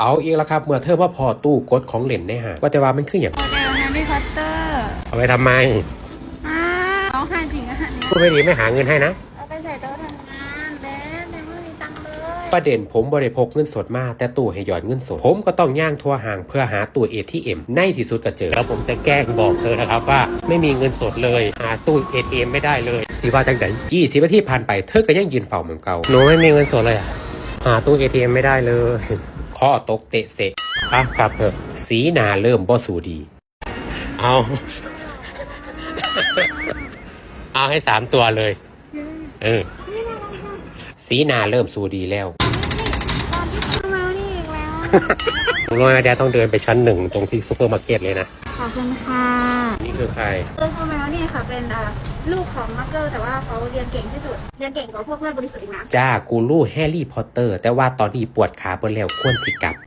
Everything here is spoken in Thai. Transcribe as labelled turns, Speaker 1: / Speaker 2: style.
Speaker 1: เอาอีกแล้วครับ เมื่อเธอว่าพอตู้กดของเล่นในหาว่าแต่ว่ามันคืออย่าง
Speaker 2: โมเดลแฮร์รี่พอตเตอร์
Speaker 1: เอาไปทำไม
Speaker 2: อ้าเอาหาจริงอะฮะเนี่ย
Speaker 1: พูดไม่ดีไม่หาเงินให้นะ
Speaker 2: เอาไปใส่โต๊ะทำงานเด้แต่ไม่มีตังค์เลย
Speaker 1: ประเด็นผมบริพกเงินสดมา แต่ตู้ให้หยอดเงินสด ผมก็ต้องย่างทั่วห่างเพื่อหาตู้ ATM ในที่สุดก็เจอ แล้วผมจะแกล้งบอกเธอนะครับว่า ไม่มีเงินสดเลยหาตู้ ATM ไม่ได้เลยสีว่าจังไหนยี่สิบนาทีผ่านไปเธอก็ยังยืนเฝ้าเหมือนเก่าหนูไม่มีเงินสดเลยอะหาตู้ ATM ไม่ได้เลย ข้อตกเตะเสะอะครับเถอะสีหนาเริ่มบ่สูดี เอา เอาให้สามตัวเลย เออ สีหนาเริ่มสูดีแล้ว
Speaker 2: ตอนที่ทำแล้วนี่อีกแล้ว
Speaker 1: ผมรู้ว่าแดดต้องเดินไปชั้นหนึ่งตรงที่ซูเปอร์มาร์เก็ตเลยนะ
Speaker 2: ขอบคุณค่ะ
Speaker 1: นี่คือใคร
Speaker 2: เออคุณแมวนี่ค่ะเป็นอ่า ลูกของมักเกอร์แต่ว่าเขาเรียนเก่งที่สุด เรียนเก่งกว่าพวกเพื่อนบริสุทธิ์อีกนะ
Speaker 1: จ้ากูรูแฮร์รี่พอตเตอร์ แต่ว่าตอนนี้ปวดขาเปิดแล้วควรสิกลับ